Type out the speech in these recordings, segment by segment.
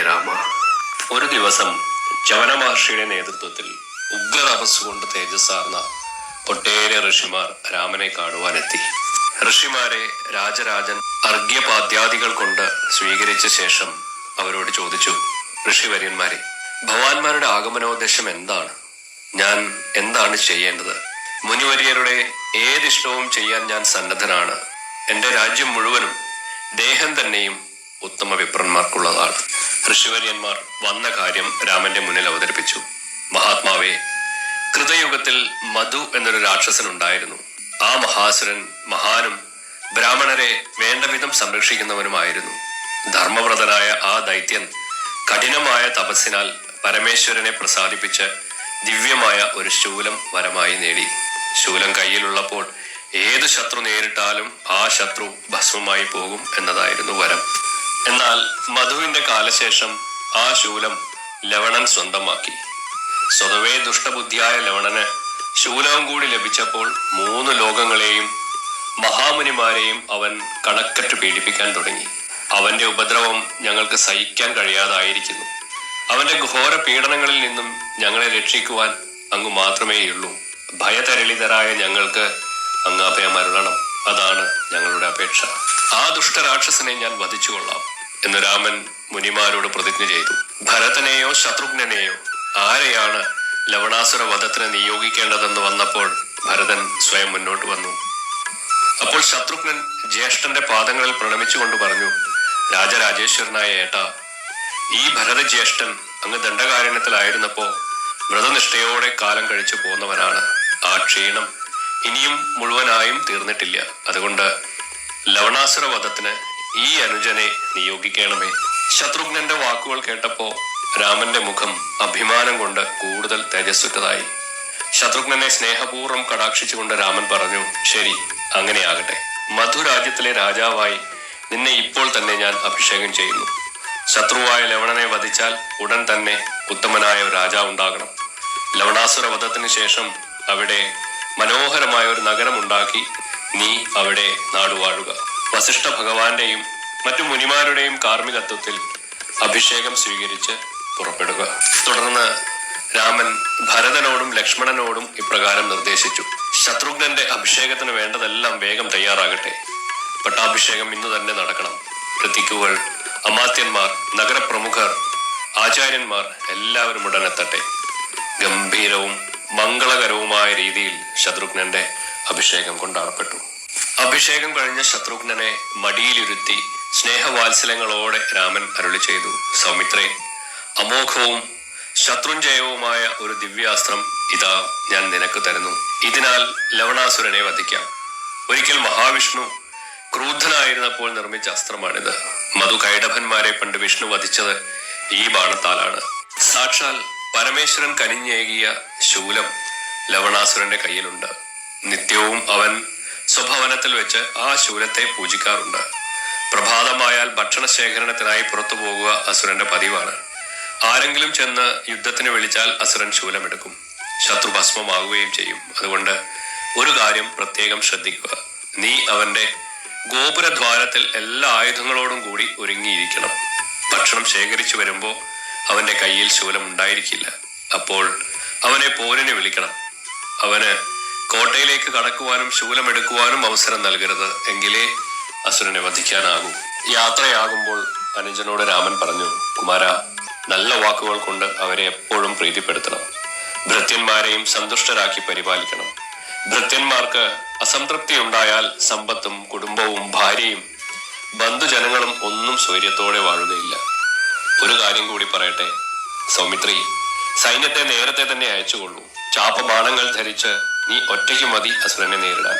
ശ്രീരാമ ഒരു ദിവസം ചവന മഹർഷിയുടെ നേതൃത്വത്തിൽ ഉഗ്ര തപസ്സുകൊണ്ട് തേജസ്സാർന്ന ഒട്ടേറെ ഋഷിമാർ രാമനെ കാണുവാനെത്തി. ഋഷിമാരെ രാജരാജൻ അർഘ്യപാദ്യാദികൾ കൊണ്ട് സ്വീകരിച്ച ശേഷം അവരോട് ചോദിച്ചു ഋഷിവര്യന്മാരെ ഭഗവാന്മാരുടെ ആഗമനോദ്ദേശം എന്താണ്? ഞാൻ എന്താണ് ചെയ്യേണ്ടത്? മുനിവര്യരുടെ ഏതിഷ്ടവും ചെയ്യാൻ ഞാൻ സന്നദ്ധനാണ്. എന്റെ രാജ്യം മുഴുവനും ദേഹം തന്നെയും ഉത്തമ വിപ്രന്മാർക്കുള്ളതാണ് ഋഷിവര്യന്മാർ വന്ന കാര്യം രാമന്റെ മുന്നിൽ അവതരിപ്പിച്ചു. മഹാത്മാവേ കൃതയുഗത്തിൽ മധു എന്നൊരു രാക്ഷസൻ ഉണ്ടായിരുന്നു. ആ മഹാസുരൻ മഹാനും ബ്രാഹ്മണരെ വേണ്ടവിധം സംരക്ഷിക്കുന്നവനുമായിരുന്നു. ധർമ്മവ്രതനായ ആ ദൈത്യൻ കഠിനമായ തപസ്സിനാൽ പരമേശ്വരനെ പ്രസാദിപ്പിച്ച് ദിവ്യമായ ഒരു ശൂലം വരമായി നേടി. ശൂലം കയ്യിലുള്ളപ്പോൾ ഏത് ശത്രു നേരിട്ടാലും ആ ശത്രു ഭസ്മമായി പോകും എന്നതായിരുന്നു വരം. എന്നാൽ മധുവിന്റെ കാലശേഷം ആ ശൂലം ലവണൻ സ്വന്തമാക്കി. സ്വതവേ ദുഷ്ടബുദ്ധിയായ ലവണന് ശൂലവും കൂടി ലഭിച്ചപ്പോൾ മൂന്ന് ലോകങ്ങളെയും മഹാമുനിമാരെയും അവൻ കണക്കറ്റ് പീഡിപ്പിക്കാൻ തുടങ്ങി. അവന്റെ ഉപദ്രവം ഞങ്ങൾക്ക് സഹിക്കാൻ കഴിയാതായിരിക്കുന്നു. അവന്റെ ഘോര പീഡനങ്ങളിൽ നിന്നും ഞങ്ങളെ രക്ഷിക്കുവാൻ അങ്ങ് മാത്രമേയുള്ളൂ. ഭയതരളിതരായ ഞങ്ങൾക്ക് അങ്ങ് അഭയമരുളണം. അതാണ് ഞങ്ങളുടെ അപേക്ഷ. ആ ദുഷ്ടരാക്ഷസനെ ഞാൻ വധിച്ചുകൊള്ളാം എന്ന് രാമൻ മുനിമാരോട് പ്രതിജ്ഞ ചെയ്തു. ഭരതനെയോ ശത്രുഘ്നെയോ ആരെയാണ് ലവണാസുര വധത്തിന് നിയോഗിക്കേണ്ടതെന്ന് വന്നപ്പോൾ ഭരതൻ സ്വയം മുന്നോട്ട് വന്നു. അപ്പോൾ ശത്രുഘ്നൻ ജ്യേഷ്ഠന്റെ പാദങ്ങളിൽ പ്രണമിച്ചുകൊണ്ട് പറഞ്ഞു രാജരാജേശ്വരനായ ഏട്ട ഈ ഭരത ജ്യേഷ്ഠൻ അങ്ങ് ദണ്ഡകാരണ്യത്തിലായിരുന്നപ്പോ വ്രതനിഷ്ഠയോടെ കാലം കഴിച്ചു പോന്നവനാണ്. ആ ക്ഷീണം ഇനിയും മുഴുവനായും തീർന്നിട്ടില്ല. അതുകൊണ്ട് ലവണാസുര വധത്തിന് ഈ അനുജനെ നിയോഗിക്കണമേ. ശത്രുഘ്നന്റെ വാക്കുകൾ കേട്ടപ്പോ രാമന്റെ മുഖം അഭിമാനം കൊണ്ട് കൂടുതൽ തേജസ്സുറ്റതായി. ശത്രുഘ്നനെ സ്നേഹപൂർവം കടാക്ഷിച്ചുകൊണ്ട് രാമൻ പറഞ്ഞു ശരി അങ്ങനെയാകട്ടെ. മധുരാജ്യത്തിലെ രാജാവായി നിന്നെ ഇപ്പോൾ തന്നെ ഞാൻ അഭിഷേകം ചെയ്യുന്നു. ശത്രുവായ ലവണനെ വധിച്ചാൽ ഉടൻ തന്നെ ഉത്തമനായ രാജാവ് ഉണ്ടാകണം ലവണാസുര വധത്തിന് ശേഷം അവിടെ മനോഹരമായ ഒരു നഗരം ഉണ്ടാക്കി നീ അവിടെ നാടുവാഴുക. വസിഷ്ഠ ഭഗവാന്റെയും മറ്റു മുനിമാരുടെയും കാർമ്മികത്വത്തിൽ അഭിഷേകം സ്വീകരിച്ച് പുറപ്പെടുക. തുടർന്ന് രാമൻ ഭരതനോടും ലക്ഷ്മണനോടും ഇപ്രകാരം നിർദ്ദേശിച്ചു. ശത്രുഘ്നന്റെ അഭിഷേകത്തിന് വേണ്ടതെല്ലാം വേഗം തയ്യാറാകട്ടെ. പട്ടാഭിഷേകം ഇന്ന് തന്നെ നടക്കണം. പ്രതിക്കുകൾ അമാത്യന്മാർ നഗരപ്രമുഖർ ആചാര്യന്മാർ എല്ലാവരും ഉടനെത്തട്ടെ. ഗംഭീരവും മംഗളകരവുമായ രീതിയിൽ ശത്രുഘ്നന്റെ അഭിഷേകം കൊണ്ടാടപ്പെട്ടു അഭിഷേകം കഴിഞ്ഞ ശത്രുഘ്നനെ മടിയിലിരുത്തി സ്നേഹവാത്സല്യങ്ങളോടെ രാമൻ അരുളി ചെയ്തു സൗമിത്രേ അമോഘവും ശത്രുഞ്ജയവുമായ ഒരു ദിവ്യാസ്ത്രം ഇതാ ഞാൻ നിനക്ക് തരുന്നു. ഇതിനാൽ ലവണാസുരനെ വധിക്കാം. ഒരിക്കൽ മഹാവിഷ്ണു ക്രൂദ്ധനായിരുന്നപ്പോൾ നിർമ്മിച്ച അസ്ത്രമാണിത്. മധു കൈടഭന്മാരെ പണ്ട് വിഷ്ണു വധിച്ചത് ഈ ബാണത്താലാണ്. സാക്ഷാൽ പരമേശ്വരൻ കനിഞ്ഞേകിയ ശൂലം ലവണാസുരന്റെ കയ്യിലുണ്ട്. നിത്യവും അവൻ സ്വഭവനത്തിൽ വെച്ച് ആ ശൂലത്തെ പൂജിക്കാറുണ്ട്. പ്രഭാതമായാൽ ഭക്ഷണ ശേഖരണത്തിനായി പുറത്തു പോകുക അസുരന്റെ പതിവാണ്. ആരെങ്കിലും ചെന്ന് യുദ്ധത്തിന് വിളിച്ചാൽ അസുരൻ ശൂലമെടുക്കും. ശത്രു ഭസ്മമാകുകയും ചെയ്യും. അതുകൊണ്ട് ഒരു കാര്യം പ്രത്യേകം ശ്രദ്ധിക്കുക. നീ അവന്റെ ഗോപുരദ്വാരത്തിൽ എല്ലാ ആയുധങ്ങളോടും കൂടി ഒരുങ്ങിയിരിക്കണം. ഭക്ഷണം ശേഖരിച്ചു വരുമ്പോൾ അവന്റെ കയ്യിൽ ശൂലം ഉണ്ടായിരിക്കില്ല. അപ്പോൾ അവനെ പോരിന് വിളിക്കണം. അവന് കോട്ടയിലേക്ക് കടക്കുവാനും ശൂലമെടുക്കുവാനും അവസരം നൽകരുത് എങ്കിലേ അസുരനെ വധിക്കാനാകൂ. യാത്രയാകുമ്പോൾ അനുജനോട് രാമൻ പറഞ്ഞു കുമാര നല്ല വാക്കുകൾ കൊണ്ട് അവരെ എപ്പോഴും പ്രീതിപ്പെടുത്തണം. ഭൃത്യന്മാരെയും സന്തുഷ്ടരാക്കി പരിപാലിക്കണം. ഭൃത്യന്മാർക്ക് അസംതൃപ്തി ഉണ്ടായാൽ സമ്പത്തും കുടുംബവും ഭാര്യയും ബന്ധുജനങ്ങളും ഒന്നും സ്വൈര്യത്തോടെ വാഴുകയില്ല. ഒരു കാര്യം കൂടി പറയട്ടെ സൗമിത്രി. സൈന്യത്തെ നേരത്തെ തന്നെ അയച്ചുകൊള്ളൂ. ചാപബാണങ്ങൾ ധരിച്ച് നീ ഒറ്റയ്ക്ക് മതി അസുരനെ നേരിടാൻ.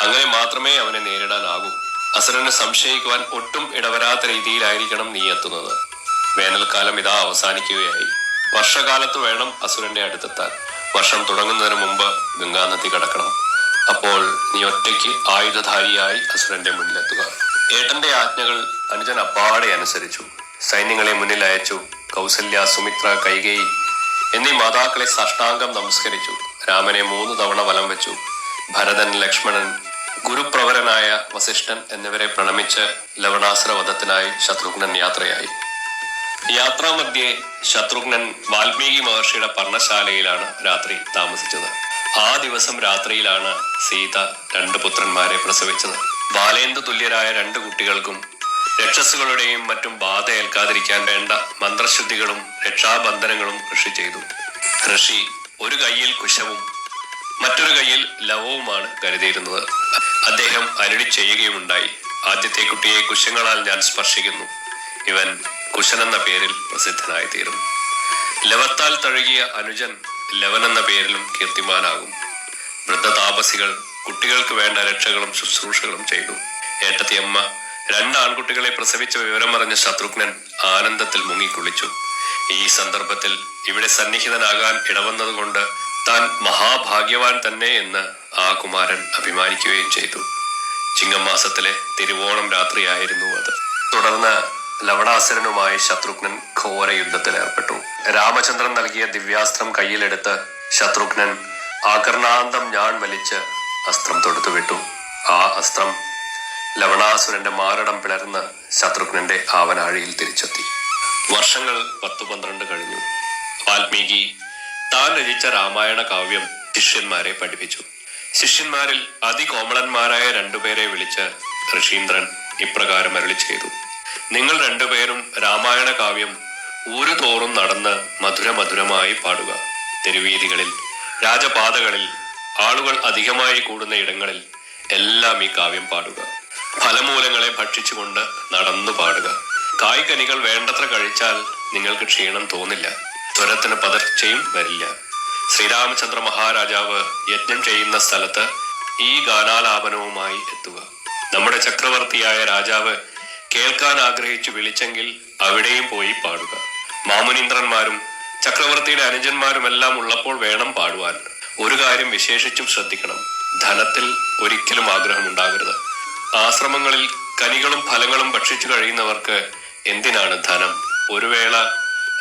അങ്ങനെ മാത്രമേ അവനെ നേരിടാനാകൂ. അസുരനെ സംശയിക്കുവാൻ ഒട്ടും ഇടവരാത്ത രീതിയിലായിരിക്കണം നീ എത്തുന്നത്. വേനൽക്കാലം ഇതാ അവസാനിക്കുകയായി. വർഷകാലത്ത് വേണം അസുരന്റെ അടുത്തെത്താൻ. വർഷം തുടങ്ങുന്നതിന് മുമ്പ് ഗംഗാനദി കടക്കണം. അപ്പോൾ നീ ഒറ്റയ്ക്ക് ആയുധധാരിയായി അസുരന്റെ മുന്നിലെത്തുക. ഏട്ടന്റെ ആജ്ഞകൾ അനുജൻ അപ്പാടെ അനുസരിച്ചു. സൈന്യങ്ങളെ മുന്നിൽ അയച്ചു കൗസല്യ സുമിത്ര കൈകേയി എന്നീ മാതാക്കളെ സഷ്ടാംഗം നമസ്കരിച്ചു. രാമനെ മൂന്ന് തവണ വലം വെച്ചു. ഭരതൻ ലക്ഷ്മണൻ ഗുരുപ്രവരനായ വസിഷ്ഠൻ എന്നിവരെ പ്രണമിച്ച് ലവണാസുര വധത്തിനായി ശത്രുഘ്നൻ യാത്രയായി. യാത്രാമധ്യേ ശത്രുഘ്നൻ വാൽമീകി മഹർഷിയുടെ പർണശാലയിലാണ് രാത്രി താമസിച്ചത്. ആ ദിവസം രാത്രിയിലാണ് സീത രണ്ട് പുത്രന്മാരെ പ്രസവിച്ചത്. ബാലേന്ദു തുല്യരായ രണ്ട് കുട്ടികൾക്കും രക്ഷസുകളുടെയും മറ്റും ബാധ ഏൽക്കാതിരിക്കാൻ വേണ്ട മന്ത്രശുദ്ധികളും രക്ഷാബന്ധനങ്ങളും കൃഷി ചെയ്തു. ഋഷി ഒരു കയ്യിൽ കുശവും മറ്റൊരു കയ്യിൽ ലവവുമാണ് കരുതിയിരുന്നത്. അദ്ദേഹം അരുളി ചെയ്യുകയുമുണ്ടായി. ആദ്യത്തെ കുട്ടിയെ കുശങ്ങളാൽ ഞാൻ സ്പർശിക്കുന്നു. ഇവൻ കുശൻ എന്ന പേരിൽ പ്രസിദ്ധനായി തീരും ലവത്താൽ തഴുകിയ അനുജൻ ലവൻ എന്ന പേരിലും കീർത്തിമാനാകും. വൃദ്ധതാപസികൾ കുട്ടികൾക്ക് വേണ്ട രക്ഷകളും ശുശ്രൂഷകളും ചെയ്തു. ഏട്ടത്തിയമ്മ രണ്ട് ആൺകുട്ടികളെ പ്രസവിച്ച വിവരം അറിഞ്ഞ ശത്രുഘ്നൻ ആനന്ദത്തിൽ മുങ്ങിക്കുളിച്ചു. ഈ സന്ദർഭത്തിൽ ഇവിടെ സന്നിഹിതനാകാൻ ഇടവന്നതുകൊണ്ട് താൻ മഹാഭാഗ്യവാൻ തന്നെ എന്ന് ആ കുമാരൻ അഭിമാനിക്കുകയും ചെയ്തു. ചിങ്ങമാസത്തിലെ തിരുവോണം രാത്രിയായിരുന്നു അത്. തുടർന്ന് ലവണാസുരനുമായി ശത്രുഘ്നൻ ഘോര യുദ്ധത്തിൽ ഏർപ്പെട്ടു രാമചന്ദ്രൻ നൽകിയ ദിവ്യാസ്ത്രം കയ്യിലെടുത്ത് ശത്രുഘ്നൻ ആകർണാന്തം ഞാൻ വലിച്ച് അസ്ത്രം തൊടുത്തുവിട്ടു. ആ അസ്ത്രം ലവണാസുരന്റെ മാരടം പിളർന്ന് ശത്രുഘ്നന്റെ ആവനാഴിയിൽ തിരിച്ചെത്തി. വർഷങ്ങൾ പത്തു പന്ത്രണ്ട് കഴിഞ്ഞു. വാൽമീകി താൻ രചിച്ച രാമായണ കാവ്യം ശിഷ്യന്മാരെ പഠിപ്പിച്ചു. ശിഷ്യന്മാരിൽ അതികോമളന്മാരായ രണ്ടുപേരെ വിളിച്ച് ഋഷീന്ദ്രൻ ഇപ്രകാരം അരളി ചെയ്തു. നിങ്ങൾ രണ്ടുപേരും രാമായണ കാവ്യം ഊരു തോറും നടന്ന് മധുരമധുരമായി പാടുക. തെരുവീതികളിൽ രാജപാതകളിൽ ആളുകൾ അധികമായി കൂടുന്ന ഇടങ്ങളിൽ എല്ലാം ഈ കാവ്യം പാടുക. ഫലമൂലങ്ങളെ ഭക്ഷിച്ചുകൊണ്ട് നടന്നു പാടുക. കായ്കനികൾ വേണ്ടത്ര കഴിച്ചാൽ നിങ്ങൾക്ക് ക്ഷീണം തോന്നില്ല. ത്വരത്തിന് പതർച്ചയും വരില്ല. ശ്രീരാമചന്ദ്ര മഹാരാജാവ് യജ്ഞം ചെയ്യുന്ന സ്ഥലത്ത് ഈ ഗാനാലാപനവുമായി എത്തുക. നമ്മുടെ ചക്രവർത്തിയായ രാജാവ് കേൾക്കാൻ ആഗ്രഹിച്ചു വിളിച്ചെങ്കിൽ അവിടെയും പോയി പാടുക. മാമുനീന്ദ്രന്മാരും ചക്രവർത്തിയുടെ അനുജന്മാരുമെല്ലാം ഉള്ളപ്പോൾ വേണം പാടുവാൻ. ഒരു കാര്യം വിശേഷിച്ചും ശ്രദ്ധിക്കണം. ധനത്തിൽ ഒരിക്കലും ആഗ്രഹമുണ്ടാകരുത്. ആശ്രമങ്ങളിൽ കനികളും ഫലങ്ങളും ഭക്ഷിച്ചു കഴിയുന്നവർക്ക് എന്തിനാണ് ധനം? ഒരു വേള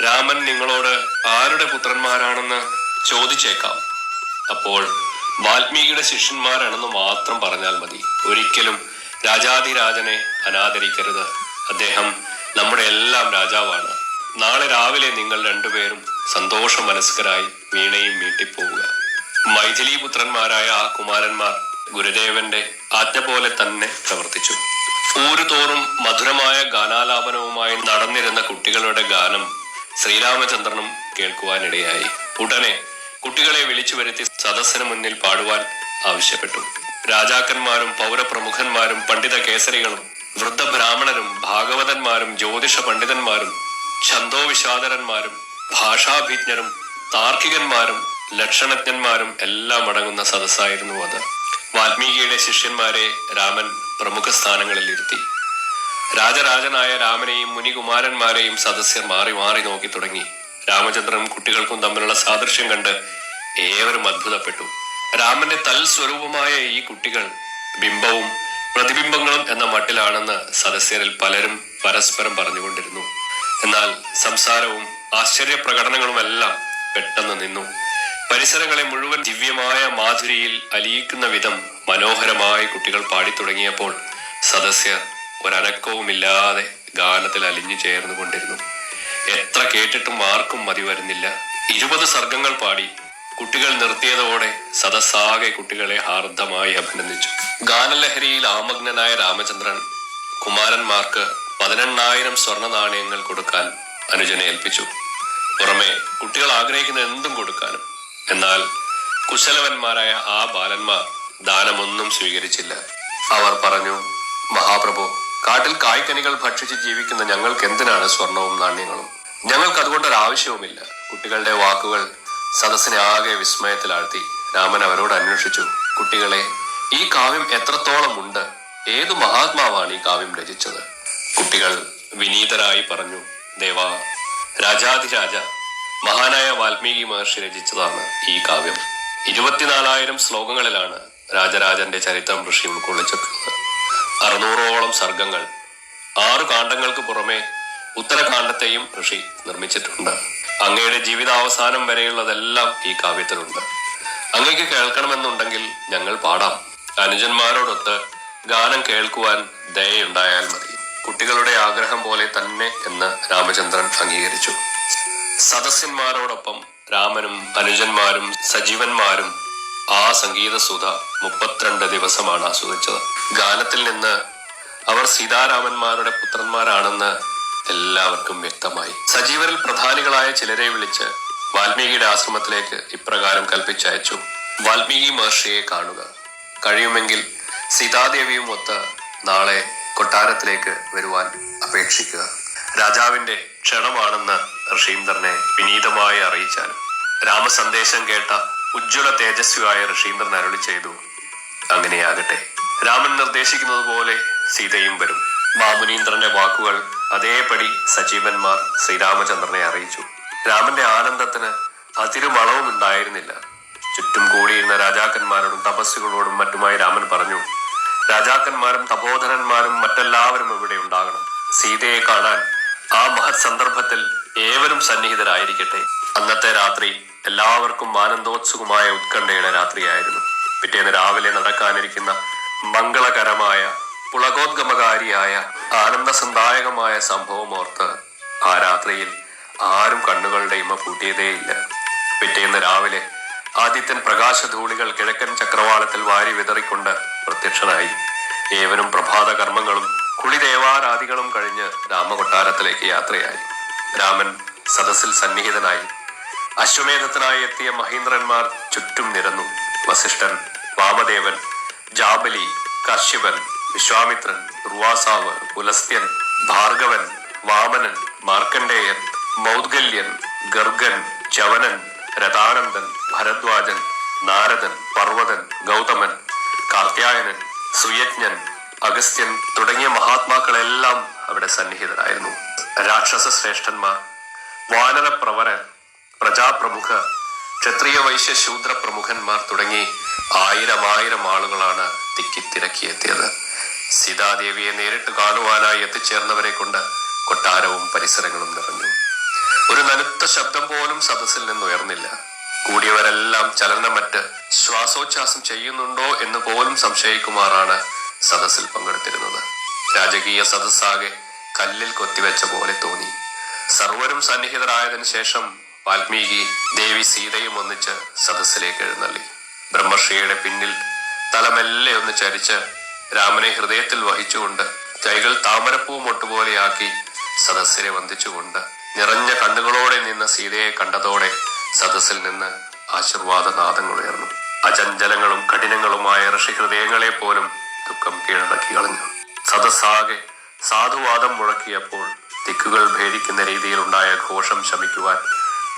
രാമൻ നിങ്ങളോട് ആരുടെ പുത്രന്മാരാണെന്ന് ചോദിച്ചേക്കാം. അപ്പോൾ വാൽമീകിയുടെ ശിഷ്യന്മാരാണെന്ന് മാത്രം പറഞ്ഞാൽ മതി. ഒരിക്കലും രാജാധിരാജനെ അനാദരിക്കരുത്. അദ്ദേഹം നമ്മുടെ എല്ലാം രാജാവാണ്. നാളെ രാവിലെ നിങ്ങൾ രണ്ടുപേരും സന്തോഷ മനസ്കരായി വീണയും വീട്ടിപ്പോവുക. മൈഥിലി പുത്രന്മാരായ ആ കുമാരന്മാർ ഗുരുദേവന്റെ ആജ്ഞ പോലെ തന്നെ പ്രവർത്തിച്ചു. ഊരുതോറും മധുരമായ ഗാനാലാപനവുമായി നടന്നിരുന്ന കുട്ടികളുടെ ഗാനം ശ്രീരാമചന്ദ്രനും കേൾക്കുവാനിടയായി. ഉടനെ കുട്ടികളെ വിളിച്ചു വരുത്തി സദസ്സിന് മുന്നിൽ പാടുവാൻ ആവശ്യപ്പെട്ടു. രാജാക്കന്മാരും പൗരപ്രമുഖന്മാരും പണ്ഡിത കേസരികളും വൃദ്ധ ബ്രാഹ്മണരും ഭാഗവതന്മാരും ജ്യോതിഷ പണ്ഡിതന്മാരും ഛന്തോവിഷാദരന്മാരും ഭാഷാഭിജ്ഞരും താർക്കികന്മാരും ലക്ഷണജ്ഞന്മാരും എല്ലാം അടങ്ങുന്ന സദസ്സായിരുന്നു അത്. വാൽമീകിയുടെ ശിഷ്യന്മാരെ രാമൻ പ്രമുഖ സ്ഥാനങ്ങളിൽ ഇരുത്തി. രാജരാജനായ രാമനെയും മുനികുമാരന്മാരെയും സദസ്യർ മാറി മാറി നോക്കി തുടങ്ങി. രാമചന്ദ്രനും കുട്ടികൾക്കും തമ്മിലുള്ള സാദൃശ്യം കണ്ട് ഏവരും അത്ഭുതപ്പെട്ടു. രാമന്റെ തൽസ്വരൂപമായ ഈ കുട്ടികൾ ബിംബവും പ്രതിബിംബങ്ങളും എന്ന മട്ടിലാണെന്ന് സദസ്യരിൽ പലരും പരസ്പരം പറഞ്ഞുകൊണ്ടിരുന്നു. എന്നാൽ സംസാരവും ആശ്ചര്യ പ്രകടനങ്ങളുമെല്ലാം പെട്ടെന്ന് നിന്നു. പരിസരങ്ങളെ മുഴുവൻ ദിവ്യമായ മാധുരിയിൽ അലിയിക്കുന്ന വിധം മനോഹരമായി കുട്ടികൾ പാടിത്തുടങ്ങിയപ്പോൾ സദസ്യർ ഒരനക്കവുമില്ലാതെ ഗാനത്തിൽ അലിഞ്ഞു ചേർന്നു കൊണ്ടിരുന്നു എത്ര കേട്ടിട്ടും ആർക്കും മതി വരുന്നില്ല. ഇരുപത് സർഗങ്ങൾ പാടി കുട്ടികൾ നിർത്തിയതോടെ സദസ്സാകെ കുട്ടികളെ ഹാർദമായി അഭിനന്ദിച്ചു. ഗാനലഹരിയിൽ ആമഗ്നനായ രാമചന്ദ്രൻ കുമാരന്മാർക്ക് പതിനെണ്ണായിരം സ്വർണ നാണയങ്ങൾ കൊടുക്കാൻ അനുജനെ ഏൽപ്പിച്ചു. പുറമെ കുട്ടികൾ ആഗ്രഹിക്കുന്ന എന്തും കൊടുക്കാനും. എന്നാൽ കുശലവന്മാരായ ആ ബാലന്മാർ ദാനമൊന്നും സ്വീകരിച്ചില്ല. അവർ പറഞ്ഞു മഹാപ്രഭു കാട്ടിൽ കായ്ക്കനികൾ ഭക്ഷിച്ച് ജീവിക്കുന്ന ഞങ്ങൾക്ക് എന്തിനാണ് സ്വർണവും നാണ്യങ്ങളും? ഞങ്ങൾക്ക് അതുകൊണ്ടൊരു ആവശ്യവുമില്ല കുട്ടികളുടെ വാക്കുകൾ സദസ്സിനെ ആകെ വിസ്മയത്തിലാഴ്ത്തി. രാമൻ അവരോട് അന്വേഷിച്ചു കുട്ടികളെ ഈ കാവ്യം എത്രത്തോളം ഉണ്ട്? ഏതു മഹാത്മാവാണ് ഈ കാവ്യം രചിച്ചത്? കുട്ടികൾ വിനീതരായി പറഞ്ഞു ദേവാ രാജാധിരാജ മഹാനായ വാൽമീകി മഹർഷി രചിച്ചതാണ് ഈ കാവ്യം. ഇരുപത്തിനാലായിരം ശ്ലോകങ്ങളിലാണ് രാജരാജന്റെ ചരിത്രം ഋഷി ഉൾക്കൊള്ളിച്ചിട്ടുള്ളത് അറുന്നൂറോളം സർഗങ്ങൾ ആറു കാണ്ഡങ്ങൾക്ക് പുറമെ ഉത്തരകാണ്ഡത്തെയും ഋഷി നിർമ്മിച്ചിട്ടുണ്ട്. അങ്ങയുടെ ജീവിതാവസാനം വരെയുള്ളതെല്ലാം ഈ കാവ്യത്തിലുണ്ട്. അങ്ങയ്ക്ക് കേൾക്കണമെന്നുണ്ടെങ്കിൽ ഞങ്ങൾ പാടാം. അനുജന്മാരോടൊത്ത് ഗാനം കേൾക്കുവാൻ ദയുണ്ടായാൽ മതി. കുട്ടികളുടെ ആഗ്രഹം പോലെ തന്നെ എന്ന് രാമചന്ദ്രൻ അംഗീകരിച്ചു. സദസ്യന്മാരോടൊപ്പം രാമനും അനുജന്മാരും സജീവന്മാരും ആ സംഗീത സംഗീതസുധ മുപ്പത്തിരണ്ട് ദിവസമാണ് ആസ്വദിച്ചത്. ഗാനത്തിൽ നിന്ന് അവർ സീതാരാമന്മാരുടെ പുത്രന്മാരാണെന്ന് എല്ലാവർക്കും വ്യക്തമായി. സജീവരിൽ പ്രധാനികളായ ചിലരെ വിളിച്ച് വാൽമീകിയുടെ ആശ്രമത്തിലേക്ക് ഇപ്രകാരം കൽപ്പിച്ചയച്ചു. വാൽമീകി മഹർഷിയെ കാണുക. കഴിയുമെങ്കിൽ സീതാദേവിയും ഒത്ത് നാളെ കൊട്ടാരത്തിലേക്ക് വരുവാൻ അപേക്ഷിക്കുക. രാജാവിന്റെ ക്ഷണമാണെന്ന് ഋഷീന്ദ്രനെ വിനീതമായി അറിയിച്ചാലും. രാമസന്ദേശം കേട്ട ഉജ്ജ്വല തേജസ്വിയായ ഋഷീന്ദ്രൻ അരുളി ചെയ്തു. അങ്ങനെയാകട്ടെ രാമൻ നിർദ്ദേശിക്കുന്നത് പോലെ സീതയും വരും. മാമുനീന്ദ്രന്റെ വാക്കുകൾ അതേപടി സജീവന്മാർ ശ്രീരാമചന്ദ്രനെ അറിയിച്ചു. രാമന്റെ ആനന്ദത്തിന് അതിരുമളവും ഉണ്ടായിരുന്നില്ല. ചുറ്റും കൂടിയിരുന്ന രാജാക്കന്മാരോടും തപസ്സുകളോടും മറ്റുമായി രാമൻ പറഞ്ഞു രാജാക്കന്മാരും തപോധനന്മാരും മറ്റെല്ലാവരും ഇവിടെ ഉണ്ടാകണം. സീതയെ കാണാൻ ആ മഹത് സന്ദർഭത്തിൽ ഏവരും സന്നിഹിതരായിരിക്കട്ടെ. അന്നത്തെ രാത്രി എല്ലാവർക്കും ആനന്ദോത്സുകമായ ഉത്കണ്ഠയുടെ രാത്രിയായിരുന്നു. പിറ്റേന്ന് രാവിലെ നടക്കാനിരിക്കുന്ന മംഗളകരമായ പുളകോദ്ഗമകാരിയായ ആനന്ദസന്ദായകമായ സംഭവം ഓർത്ത് ആ രാത്രിയിൽ ആരും കണ്ണുകളുടെ ഇമ പൂട്ടിയതേയില്ല. പിറ്റേന്ന് രാവിലെ ആദിത്യൻ പ്രകാശധൂളികൾ കിഴക്കൻ ചക്രവാളത്തിൽ വാരി വിതറിക്കൊണ്ട് പ്രത്യക്ഷനായി. ഏവരും പ്രഭാത കർമ്മങ്ങളും കുളിദേവാരാദികളും കഴിഞ്ഞ് രാമകൊട്ടാരത്തിലേക്ക് യാത്രയായി. രാമൻ സദസ്സിൽ സന്നിഹിതനായി അശ്വമേധത്തിനായി എത്തിയ മഹീന്ദ്രന്മാർ ചുറ്റും നിരന്നു. വസിഷ്ഠൻ വാമദേവൻ ജാബലി കശ്യപൻ വിശ്വാമിത്രൻ റുവാസാവ് പുലസ്ത്യൻ ഭാർഗവൻ വാമനൻ മാർക്കണ്ഡേയൻ മൗദ്ഗല്യൻ ഗർഗൻ ചവനൻ രഥാനന്ദൻ ഭരദ്വാജൻ നാരദൻ പർവതൻ ഗൗതമൻ കാർത്യായനൻ സുയജ്ഞൻ അഗസ്ത്യൻ തുടങ്ങിയ മഹാത്മാക്കളെല്ലാം അവിടെ സന്നിഹിതരായിരുന്നു. രാക്ഷസ ശ്രേഷ്ഠന്മാർ വാനര പ്രവരൻ പ്രജാപ്രമുഖർ ക്ഷത്രിയ വൈശ്യ ശൂദ്ര പ്രമുഖന്മാർ തുടങ്ങി ആയിരം ആയിരം ആളുകളാണ് തിക്കിത്തിരക്കിയെത്തിയത് സീതാദേവിയെ നേരിട്ട് കാണുവാനായി എത്തിച്ചേർന്നവരെ കൊണ്ട് കൊട്ടാരവും പരിസരങ്ങളും നിറഞ്ഞു. ഒരു നനുത്ത ശബ്ദം പോലും സദസ്സിൽ നിന്ന് ഉയർന്നില്ല കൂടിയവരെല്ലാം ചലനമറ്റ് ശ്വാസോച്ഛാസം ചെയ്യുന്നുണ്ടോ എന്ന് പോലും സംശയിക്കുമാറാണ് സദസ്സിൽ പങ്കെടുത്തിരുന്നത്. രാജകീയ സദസ്സാകെ കല്ലിൽ കൊത്തിവെച്ച പോലെ തോന്നി. സർവരും സന്നിഹിതരായതിനു ശേഷം വാൽമീകി ദേവി സീതയും ഒന്നിച്ച് സദസ്സിലേക്ക് എഴുന്നള്ളി. ബ്രഹ്മശ്രീയുടെ പിന്നിൽ തലമെല്ലെ ഒന്ന് ചരിച്ച് രാമനെ ഹൃദയത്തിൽ വഹിച്ചുകൊണ്ട് കൈകൾ താമരപ്പൂ മൊട്ടുപോലെയാക്കി സദസ്സിനെ വന്ദിച്ചുകൊണ്ട് നിറഞ്ഞ കണ്ണുകളോടെ നിന്ന സീതയെ കണ്ടതോടെ സദസ്സിൽ നിന്ന് ആശീർവാദനാഥങ്ങൾ ഉയർന്നു. അചഞ്ചലങ്ങളും കഠിനങ്ങളുമായ ഋഷി ഹൃദയങ്ങളെ പോലും ദുഃഖം കീഴടക്കി കളഞ്ഞു. സദസ്സാകെ സാധുവാദം മുഴക്കിയപ്പോൾ ദിക്കുകൾ ഭേദിക്കുന്ന രീതിയിലുണ്ടായ ഘോഷം ശമിക്കുവാൻ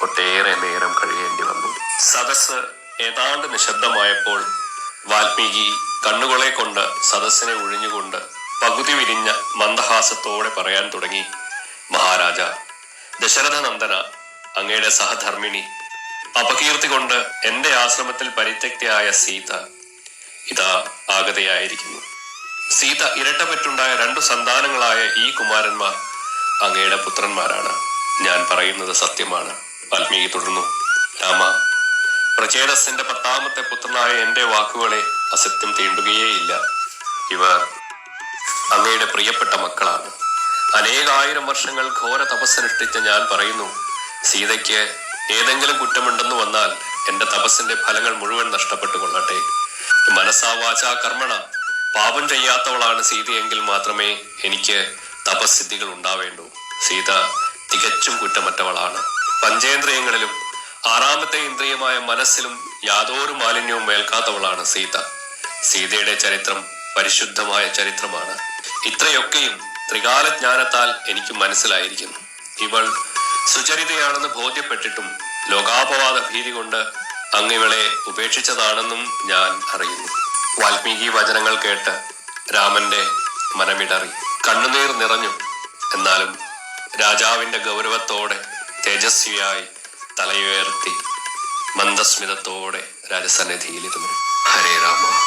ഒട്ടേറെ നേരം കഴിയേണ്ടി വന്നു. സദസ് ഏതാണ്ട് നിശബ്ദമായപ്പോൾ വാൽമീകി കണ്ണുകളെ കൊണ്ട് സദസ്സിനെ ഒഴിഞ്ഞുകൊണ്ട് പകുതി വിരിഞ്ഞ മന്ദഹാസത്തോടെ പറയാൻ തുടങ്ങി. മഹാരാജ ദശരഥ നന്ദന അങ്ങയുടെ സഹധർമ്മിണി അപകീർത്തി കൊണ്ട് എന്റെ ആശ്രമത്തിൽ പരിത്യക്തയായ സീത ഇതാ ആഗതയായിരിക്കുന്നു. സീത ഇരട്ടപ്പറ്റുണ്ടായ രണ്ടു സന്താനങ്ങളായ ഈ കുമാരന്മാർ അങ്ങയുടെ പുത്രന്മാരാണ്. ഞാൻ പറയുന്നത് സത്യമാണ്. വാൽമീകി തുടർന്നു. രാമ പ്രചേതസിന്റെ പത്താമത്തെ പുത്രനായ എന്റെ വാക്കുകളെ അസത്യം തീണ്ടുകയേയില്ല. ഇവർ അങ്ങയുടെ പ്രിയപ്പെട്ട മക്കളാണ്. അനേകായിരം വർഷങ്ങൾ ഘോര തപസ്സനുഷ്ഠിച്ച ഞാൻ പറയുന്നു സീതയ്ക്ക് ഏതെങ്കിലും കുറ്റമുണ്ടെന്ന് വന്നാൽ എന്റെ തപസ്സിന്റെ ഫലങ്ങൾ മുഴുവൻ നഷ്ടപ്പെട്ടു കൊള്ളട്ടെ മനസ്സാ വാചാ കർമ്മണ പാപം ചെയ്യാത്തവളാണ് സീതയെങ്കിൽ മാത്രമേ എനിക്ക് തപസ്സിദ്ധികൾ ഉണ്ടാവേണ്ടൂ. സീത തികച്ചും കുറ്റമറ്റവളാണ്. പഞ്ചേന്ദ്രിയങ്ങളിലും ആറാമത്തെ ഇന്ദ്രിയമായ മനസ്സിലും യാതൊരു മാലിന്യവും മേൽക്കാത്തവളാണ് സീത. സീതയുടെ ചരിത്രം പരിശുദ്ധമായ ചരിത്രമാണ്. ഇത്രയൊക്കെയും ത്രികാലജ്ഞാനത്താൽ എനിക്ക് മനസ്സിലായിരിക്കുന്നു. ഇവൾ സുചരിതയാണെന്ന് ബോധ്യപ്പെട്ടിട്ടും ലോകാപവാദ ഭീതി കൊണ്ട് അങ്ങ് ഇവളെ ഉപേക്ഷിച്ചതാണെന്നും ഞാൻ അറിയുന്നു. വാൽമീകി വചനങ്ങൾ കേട്ട് രാമന്റെ മനമിടറി. കണ്ണുനീർ നിറഞ്ഞു. എന്നാലും രാജാവിന്റെ ഗൗരവത്തോടെ തേജസ്വിയായി തലയുയർത്തി മന്ദസ്മിതത്തോടെ രാജസന്നിധിയിലിരുന്നു ഹരേ രാമ.